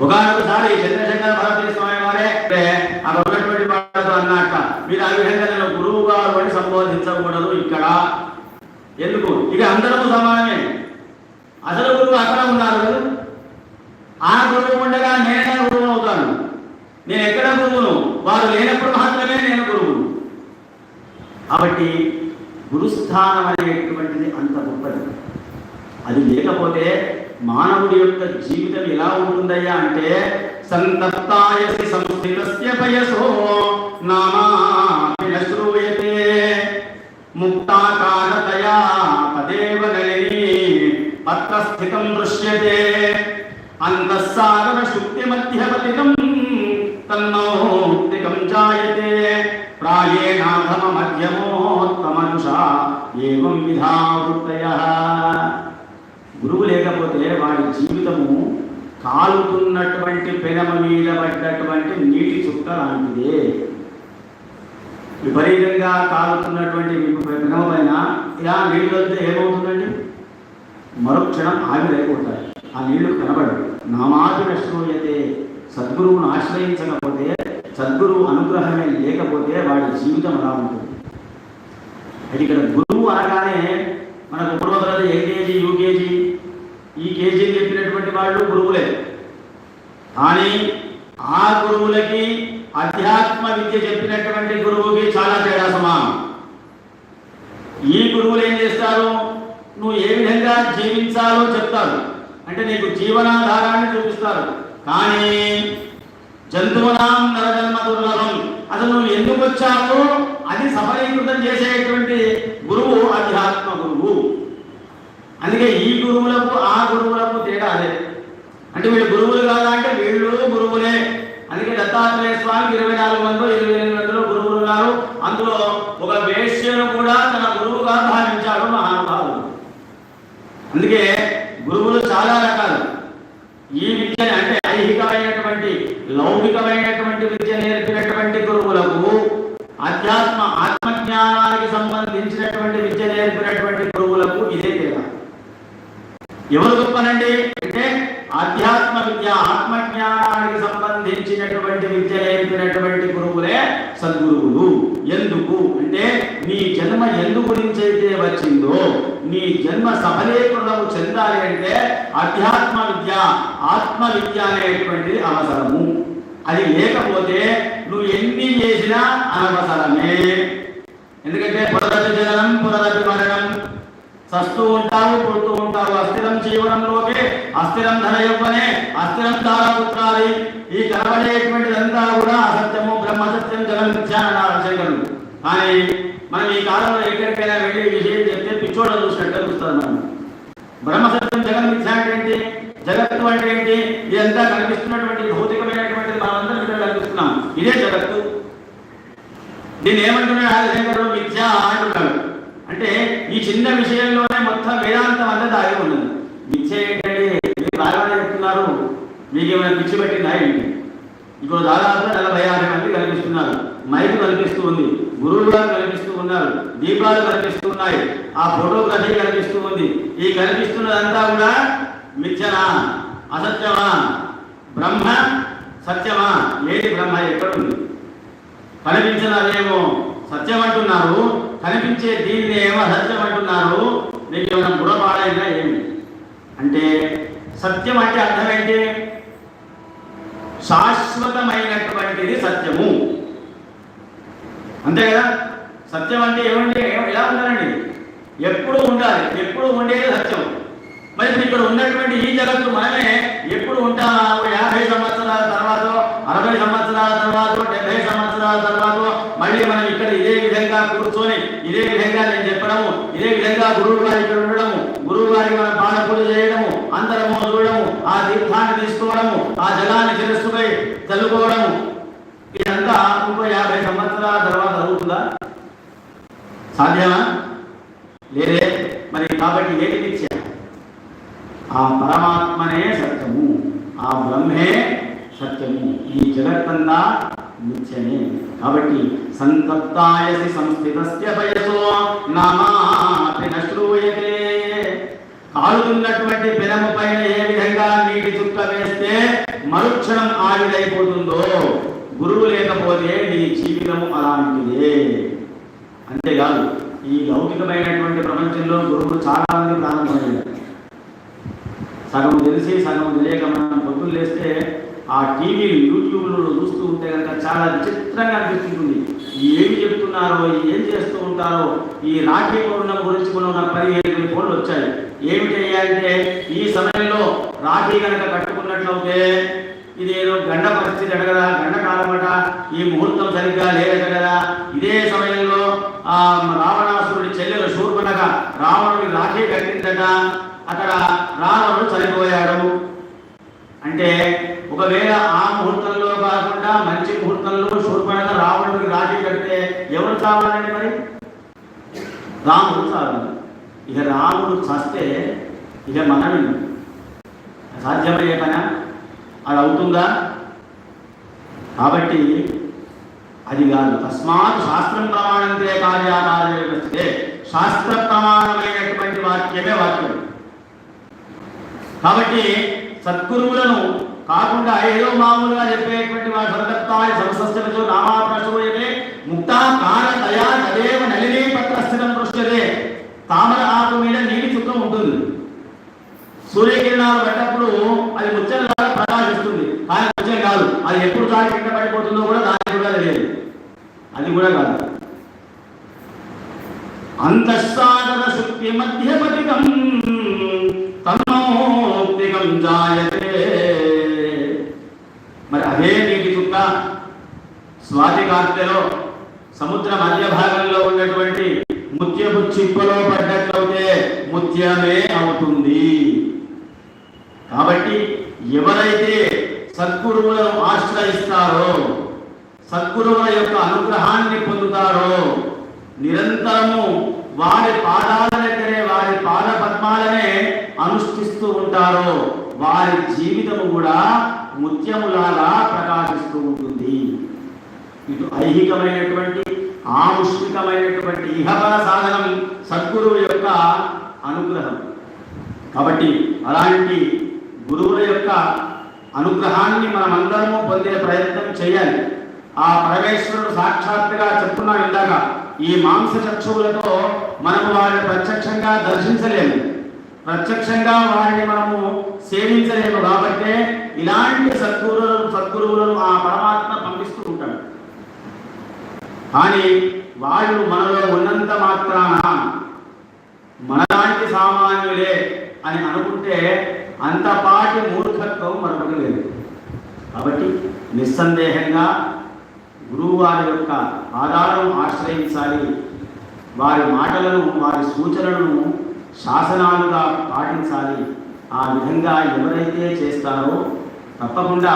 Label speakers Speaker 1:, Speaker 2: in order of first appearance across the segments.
Speaker 1: ఒకసారి చంద్రశేఖర భారతీయ స్వామి వారే అంటే అక్కడ ఉన్నటువంటి వాళ్ళతో అన్నట్ట మీరు ఆ విధంగా నేను గురువు గారు అని సంబోధించకూడదు ఇక్కడ. ఎందుకు? ఇక అందరూ సమానమే. అసలు గురువు అక్కడ ఉన్నారు. ఆ గురువు ఉండగా నేనే గురువు అవుతాను. నేను ఎక్కడ గురువును? వారు లేనప్పుడు మాత్రమే నేను గురువును. కాబట్టి గురుస్థానం అనేటువంటిది అంత గొప్పది. అది లేకపోతే మానవుడి యొక్క జీవితం ఎలా ఉంటుందయ్యా అంటే సంతప్తాయసి సంస్థితస్య పయసో నామాపి న ముక్తాకారతయా తదేవ నళిని పత్రస్థితం దృశ్యతే. అంతఃసాగర శుక్తి మధ్యపతితం తన్నౌక్తికం జాయతే. ప్రాయేణాధమ మధ్యమోత్తమనుషా ఏం విధా గురువు లేకపోతే వాడి జీవితము కాలుతున్నటువంటి పెనమ మీద పడ్డటువంటి నీటి చుక్క లాంటిదే. విపరీతంగా కాలుతున్నటువంటి పెనమ పైన ఇలా నీళ్ళు వెళ్తే ఏమవుతుందండి? మరుక్షణం ఆవిరైపోతాయి ఆ నీళ్ళు కనబడవు. నామాది నష్టమయ్యతే సద్గురువును ఆశ్రయించకపోతే సద్గురువు అనుగ్రహమే లేకపోతే వాడి జీవితం అలా ఉంటుంది. అయితే ఇక్కడ గురువు అనగానే మనకు వాళ్ళు గురువులే. కానీ ఆ గురువులకి అధ్యాత్మ విద్య చెప్పినటువంటి గురువుకి చాలా తేడా సమానం. ఈ గురువులు ఏం చేస్తారు? నువ్వు ఏ విధంగా జీవించాలో చెప్తారు. అంటే నీకు జీవనాధారాన్ని చూపిస్తారు. కానీ జంతువునాం నరజన్మ దుర్లభం. అసలు నువ్వు ఎందుకు వచ్చావో? అది సఫలీకృతం చేసేటువంటి గురువు అధ్యాత్మ గురువు. అందుకే ఈ గురువులకు ఆ గురువులకు తేడా అదే. అంటే వీళ్ళు గురువులు కాదా అంటే వీళ్ళు గురువులే. అందుకే దత్తాత్రేయ స్వామికి ఇరవై నాలుగు మందిలో గురువులు ఉన్నారు అందులో ఒక వేశ్యను కూడా తన గురువుగా భావించాడు మహానుభావుడు అందుకే గురువులు చాలా రకాలు ఈ విద్యని అంటే ఐహికమైనటువంటి లౌకికమైనటువంటి విద్య నేర్పినటువంటి గురువులకు అధ్యాత్మ ఆత్మజ్ఞానానికి సంబంధించినటువంటి విద్య నేర్పినటువంటి గురువులకు ఇదే తేడా ఎవరు గొప్పనండి అంటే ఆధ్యాత్మ విద్య ఆత్మజ్ఞానానికి సంబంధించినటువంటి విద్య నేర్పినటువంటి గురువులే సద్గురువులు ఎందుకు? అంటే నీ జన్మ ఎందు గురించి అయితే వచ్చిందో నీ జన్మ సఫలీకృతము చెందాలి అంటే అధ్యాత్మ విద్య ఆత్మ విద్య అనేటువంటిది అవసరము. అది లేకపోతే నువ్వు ఎన్ని చేసినా అనవసరమే. ఎందుకంటే పునరపి జనం పునరపి మరణం. సస్తూ ఉంటారు పుడుతూ ఉంటారు. అస్థిరం జీవనంలోకి అస్థిరం ధర ఇవ్వనే అస్థిరం తారాపుత్రాలి. ఈ కనబడేటువంటిదంతా కూడా అసత్యము బ్రహ్మసత్యం జగన్ మిథ్యా కానీ మనం ఈ కాలంలో ఎక్కడికైనా వెళ్ళి విషయం చెప్తే పిచ్చోడ చూసినట్టు చూస్తాను మనం బ్రహ్మసత్యం జగన్ అంటే ఏంటి? జగత్తు అంటే ఏంటి? ఇదంతా కనిపిస్తున్నటువంటి భౌతికమైనటువంటిది మనమందరం ఇక్కడ కనిపిస్తున్నాం. ఇదే జగత్తు. దీన్ని ఏమంటున్నాడు ఆదిశంకరుడు మిథ్య అంటున్నాడు. అంటే ఈ చిన్న విషయంలోనే మొత్తం వేదాంతం అంతా దాగి ఉన్నది. మిథ్య ఏంటంటే మీరు బాగానే చెప్తున్నారు. మీకు ఏమైనా పిచ్చి పెట్టిందా ఏంటి? ఇప్పుడు దాదాపు నలభై ఆరు మంది కనిపిస్తున్నారు. మైకు కనిపిస్తూ ఉంది. గురువులు గారు కనిపిస్తూ ఉన్నారు. దీపాలు కనిపిస్తూ ఉన్నాయి. ఆ ఫోటోగ్రఫీ కనిపిస్తూ ఉంది. ఈ కనిపిస్తున్నదంతా కూడా మిథ్యనా? అసత్యమా? బ్రహ్మ సత్యమా? ఏది బ్రహ్మ ఎక్కడుంది కనిపించిన అదేమో సత్యం అంటున్నారు. కనిపించే దీన్ని ఏమో సత్యం అంటున్నారు. మీకు ఏమైనా బుర్రపాడైనా ఏమి? అంటే సత్యం అంటే అర్థమైతే శాశ్వతమైనటువంటిది సత్యము. అంతే కదా? సత్యం అంటే ఏమంటే ఎలా ఉండాలండి? ఎప్పుడు ఉండాలి. ఎప్పుడు ఉండేది సత్యం. మరి ఇక్కడ ఉన్నటువంటి ఈ జగత్తు మనమే ఎప్పుడు ఉంటాము? యాభై సంవత్సరాల తర్వాత అరవై సంవత్సరాల తర్వాత డెబ్బై సంవత్సరాల తర్వాత మళ్ళీ మనం ఇక్కడ ఇదే విధంగా కూర్చొని ఇదే విధంగా నేను చెప్పడము ఇదే విధంగా గురువు గారి ఇక్కడ ఉండడము గురువు గారికి మనం పాద పూజ చేయడము అందరము చూడము ఆ తీర్థాన్ని తీసుకోవడము ఆ జలాన్ని శిరస్సుపై చల్లుకోవడము. ఇదంతా ఇంకో యాభై సంవత్సరాల తర్వాత జరుగుతుందా? సాధ్యమా? లేదే? మరి కాబట్టి ఏది నిత్య? ఆ పరమాత్మనే సత్యము ఆ బ్రహ్మే సత్యము. ఈ జగత్తంతా నిత్యమే కాబట్టి సంతప్తాయసి సంస్థితస్య వయసో నామాపి నశ్రూయతే కాలుతున్నటువంటి పెనము పైన ఏ విధంగా నీటి చుక్క వేస్తే మరుక్షణం ఆవిడైపోతుందో గురువు లేకపోతే నీ జీవితము అలాంటిదే. అంతేకాదు ఈ లౌకికమైనటువంటి ప్రపంచంలో గురువులు చాలా మంది ప్రారంభమయ్యారు. సగం తెలిసి సగం తెలియక మనం పొద్దులు లేస్తే ఆ టీవీలు యూట్యూబ్లో చూస్తూ ఉంటే కనుక చాలా విచిత్రంగా అనిపిస్తుంది. ఏమి చెప్తున్నారో ఏం చేస్తూ ఉంటారో ఈ రాఖీ పౌర్ణమి గురించి కూడా నాకు పదిహేను ఫోన్లు వచ్చాయి. ఏమి చేయాలంటే ఈ సమయంలో రాఖీ కనుక కట్టుకున్నట్లయితే ఇదేదో గండ పరిస్థితి అడగదా గండ కాలమట ఈ ముహూర్తం సరిగ్గా లేదట కదా. ఇదే సమయంలో ఆ రావణాసురుడి చెల్లెలు శూర్పణక రావణుడి రాఖీ కట్టిందట. అక్కడ రావణుడు చనిపోయాడు. అంటే ఒకవేళ ఆ ముహూర్తంలో కాకుండా మంచి ముహూర్తంలో శూర్పణక రావణుడికి రాజీ కడితే ఎవరు చావాలండి మరి? రాముడు చాలు. ఇక రాముడు చస్తే ఇక మనమే సాధ్యమయ్యే పని అది అవుతుందా? కాబట్టి అది కాదు. తస్మాత్ శాస్త్రం ప్రమాణంతే కార్యాకార్య శాస్త్ర ప్రమాణమైనటువంటి వాక్యమే వాక్యం. కాబట్టి సద్గురువులను కాకుండా ఏదో మామూలుగా చెప్పేటువంటి వాడు సర్గత్వాయ సంసస్యలతో నామాప్రశోయతే ముక్తాకార దయా తదేవ నలినీ పత్రస్థితం దృశ్యతే. తామర ఆకు మీద నీటి చుక్కం ఉంటుంది. సూర్యకిరణాలు పడ్డప్పుడు అది ముచ్చటలాగా ప్రకాశిస్తుంది. కానీ ముచ్చట కాదు. అది ఎప్పుడు దాని కింద పడిపోతుందో కూడా దానికి కూడా తెలియదు. అది కూడా కాదు. అంతఃసాగర శుక్తి మధ్యపతికం మోక్తికం జాయతే మరి అదే నీటి చుక్క స్వాతి కార్తెలో సముద్ర మధ్య భాగంలో ఉన్నటువంటి ముత్యపు చిప్పలో పడ్డట్లయితే ముత్యమే అవుతుంది. కాబట్టి ఎవరైతే సద్గురువులను ఆశ్రయిస్తారో సద్గురువుల యొక్క అనుగ్రహాన్ని పొందుతారో నిరంతరము వారి పాదాల దగ్గరే వారి పాద పద్మాలనే అనుష్ఠిస్తూ ఉంటారో. వారి జీవితము కూడా ముత్యములాగా ప్రకాశిస్తూ ఉంటుంది. ఇటు ఐహికమైనటువంటి ఆముష్మికమైనటువంటి ఇహపర సాధనం సద్గురువు యొక్క అనుగ్రహం. కాబట్టి అలాంటి గురువుల యొక్క అనుగ్రహాన్ని మనమందరము పొందే ప్రయత్నం చేయాలి. ఆ పరమేశ్వరుడు సాక్షాత్తుగా చెప్తున్నాం ఇందాక. ఈ మాంస చక్షువులతో మనము వారిని ప్రత్యక్షంగా దర్శించలేము. ప్రత్యక్షంగా వారిని మనము సేవించలేము కాబట్టి ఇలాంటి సద్గురువులను సద్గురువులను ఆ పరమాత్మ పంపిస్తూ ఉంటాడు. కానీ వాళ్ళు మనలో ఉన్నంత మాత్రాన మనలాంటి సామాన్యులే అని అనుకుంటే అంతపాటి మూర్ఖత్వం మరొకటి లేదు. కాబట్టి నిస్సందేహంగా గురువు వారి యొక్క ఆధారం ఆశ్రయించాలి. వారి మాటలను వారి సూచనలను శాసనాలుగా పాటించాలి. ఆ విధంగా ఎవరైతే చేస్తారో తప్పకుండా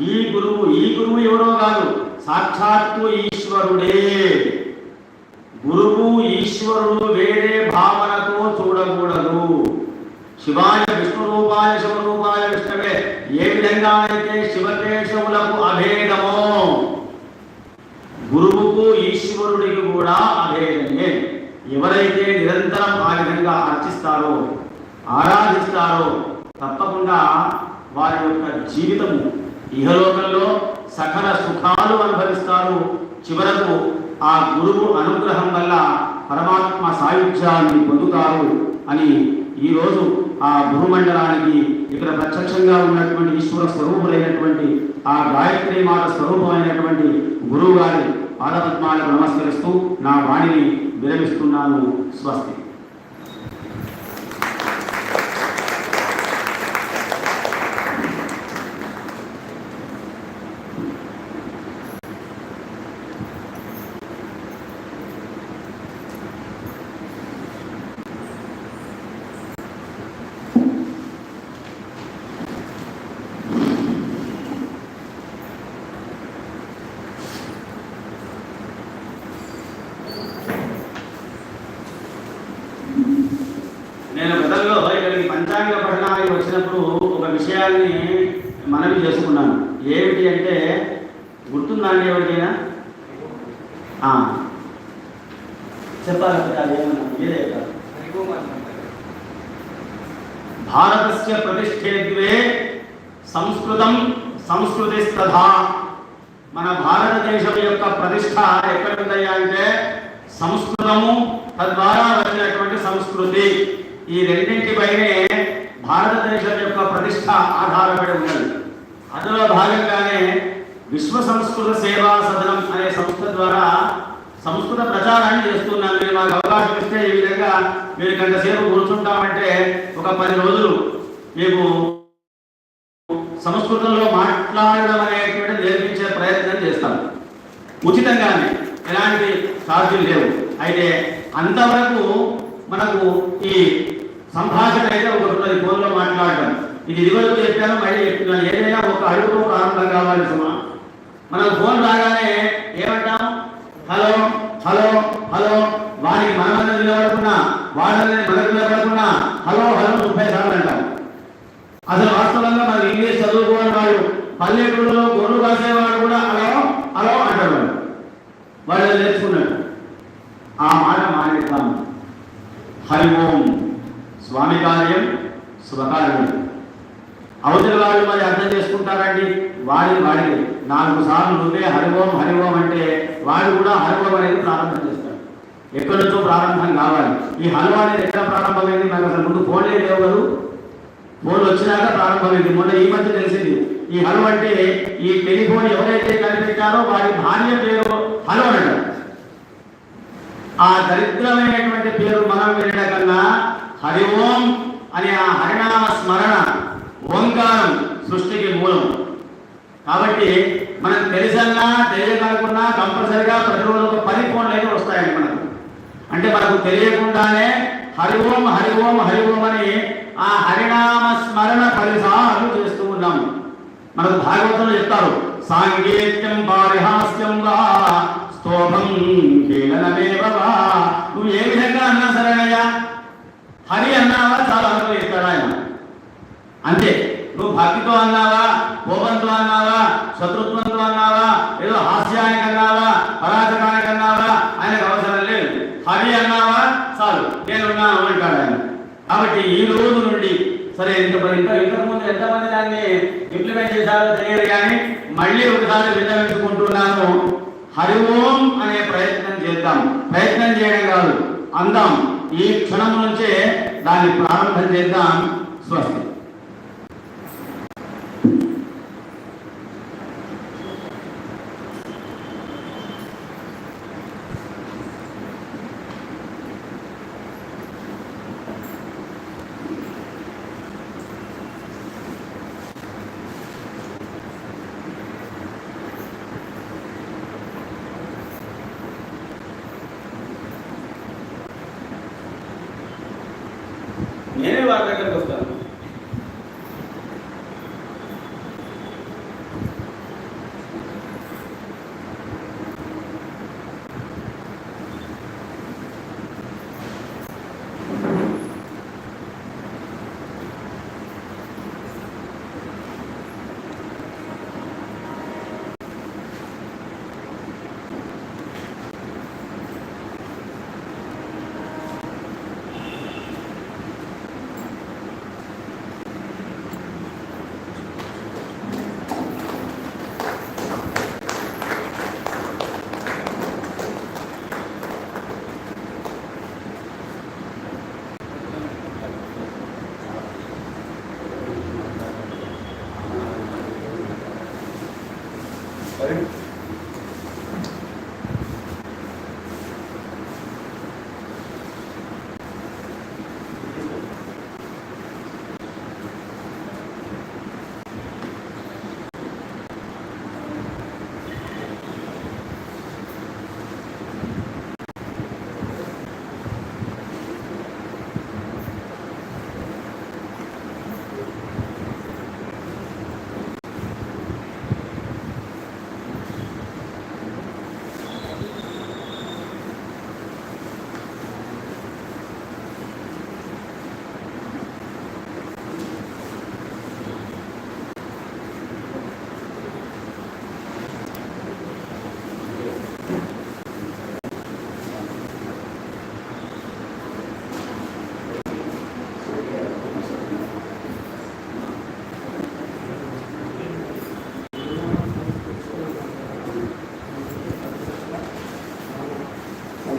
Speaker 1: ఈ గురువు ఈ గురువు ఎవరో కాదు సాక్షాత్తు ఈశ్వరుడే. గురువు ఈశ్వరుడు వేరే భావనతో చూడకూడదు. శివాయ విష్ణురూపాయ శివరూపాయ విష్ణవే. ఏ విధంగా అయితే శివకేశవులకు అభేదమో గురువుకు ఈశ్వరుడికి కూడా అభేదమే ఎవరైతే నిరంతరం ఆ విధంగా అర్చిస్తారో ఆరాధిస్తారో తప్పకుండా వారి యొక్క జీవితము ఇహలోకంలో సకల సుఖాలు అనుభవిస్తారు. చివరకు ఆ గురువు అనుగ్రహం వల్ల పరమాత్మ సాయుధ్యాన్ని పొందుతారు అని ఈరోజు ఆ భూమండలానికి ఇక్కడ ప్రత్యక్షంగా ఉన్నటువంటి ఈశ్వర స్వరూపులైనటువంటి ఆ గాయత్రి మాల స్వరూపమైనటువంటి గురువు గారి పాదపద్మాలకు నమస్కరిస్తూ నా వాణిని విరమిస్తున్నాను. స్వస్తి. విషయాన్ని మనవి చేసుకున్నాను. ఏమిటి అంటే గుర్తుందా అండి ఎవరికైనా చెప్పాలి మీరే భారతస్య ప్రతిష్టే ద్వే సంస్కృతం సంస్కృతిస్తథా మన భారతదేశం యొక్క ప్రతిష్ట ఎక్కడ ఉందయ్యా అంటే సంస్కృతము తద్వారా వచ్చినటువంటి సంస్కృతి. ఈ రెండింటిపైనే భారతదేశం యొక్క ప్రతిష్ట ఆధారపడి ఉన్నది. అందులో భాగంగానే విశ్వ సంస్కృత సేవా సదనం అనే సంస్థ ద్వారా సంస్కృత ప్రచారాన్ని చేస్తున్నాను మీరు మాకు అవకాశం ఇస్తే ఈ విధంగా మీరు గంట సేపు కూర్చుంటామంటే ఒక పది రోజులు మేము సంస్కృతంలో మాట్లాడడం అనేటువంటి నేర్పించే ప్రయత్నం చేస్తాం ఉచితంగానే ఎలాంటి ఛార్జీలు లేవు. అయితే అంతవరకు మనకు ఈ సంభాషణ అయితే ఒకటి ఉన్నది ఫోన్లో మాట్లాడడం. ఇది ఇదివరకు చెప్పాను మళ్ళీ చెప్తున్నాను. ఏదైనా ఒక అడుగుతో ప్రారంభం కావాలి సుమా. మనం ఫోన్ రాగానే ఏమంటాం? హలో హలో హలో వారికి మనమని నిలబడకుండా వాళ్ళని మనకు నిలబడకుండా హలో హలో ముప్పై సార్లు అంటాం. అసలు వాస్తవంగా మనం ఇంగ్లీష్ చదువుకోని వాడు పల్లెటూరులో గొర్రెలు కాసేవాడు కూడా హలో హలో అంటాడు. వాడు వాళ్ళు నేర్చుకున్నాడు. ఆ మాట మానేస్తాం హరి ఓం. స్వామి కార్యం శుభకార్యం అవతల వాళ్ళు మరి అర్థం చేసుకుంటారండి. వాడి వాడిని నాలుగు సార్లు నువ్వే హరి ఓం అంటే వాడు కూడా హరి అనేది ప్రారంభం చేస్తాడు. ఎక్కడి నుంచో ప్రారంభం కావాలి. ఈ హల్వా అనేది ఎక్కడ ప్రారంభమైంది? నాకు అసలు ముందు ఫోన్లే లేవు కదా? ఫోన్ వచ్చినాక ప్రారంభమైంది. మొన్న ఈ మధ్య తెలిసింది. ఈ హలో అంటే ఈ టెలిఫోన్ ఎవరైతే కనిపెట్టారో వాడి భార్య పేరు హలో అంటారు ఆ దరిద్రమైనటువంటి పేరు మనం వినడం కన్నా హరి ఓం అనే ఆ హరినామ స్మరణ ఓంకారం సృష్టికి మూలం. కాబట్టి మనకు తెలిసన్నా తెలియకనుకున్నా కంపల్సరిగా ప్రతిరోజు ఒక పది ఫోన్లు అయితే వస్తాయండి మనకు. అంటే మనకు తెలియకుండానే హరి ఓం హరి ఓం హరి ఓం అని ఆ హరినామ స్మరణ పదిసార్లు చేస్తూ ఉన్నాము. మనకు భాగవతంలో చెప్తారు సాంగేత్యం పారిహాస్యం వా స్తోభం కీలనమేవ వా. నువ్వు ఏ విధంగా అన్నా సరేనయ్యా హరి అన్నావా చాలా అనుభవిస్తాడు ఆయన? అంతే. నువ్వు భక్తితో అన్నావా కోపంతో అన్నావా శత్రుత్వంతో అన్నావా ఏదో హాస్యానికి అన్నావా పరాచకానికి అన్నావా ఆయనకు అవసరం లేదు. హరి అన్నావా చాలు నేను అంటాడు ఆయన. కాబట్టి ఈ రోజు నుండి సరే ఇంత ఇంకా ఇంతకు ముందు ఎంతమంది దాన్ని ఇంప్లిమెంట్ చేశారో తెలియదు కానీ మళ్ళీ ఒకసారి విన్నవించుకుంటున్నాను. హరి ఓం అనే ప్రయత్నం చేద్దాం. ప్రయత్నం చేయడం కాదు అందాం. ఈ క్షణం నుంచే దాన్ని ప్రారంభం చేద్దాం. స్వస్తి.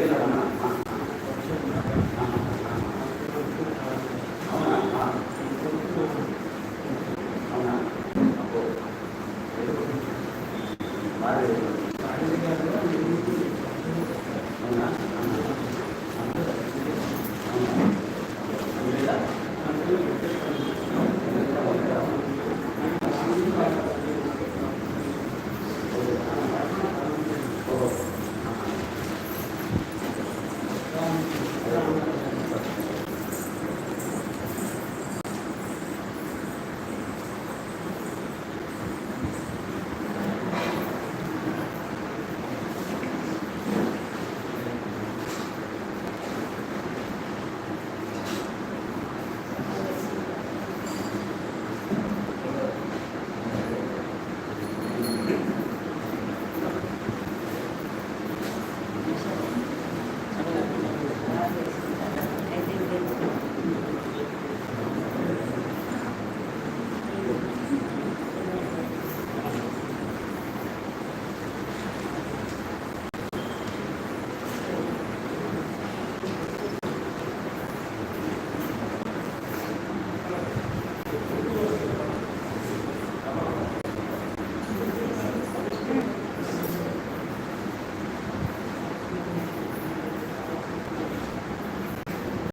Speaker 2: చెప్పేదామన్నా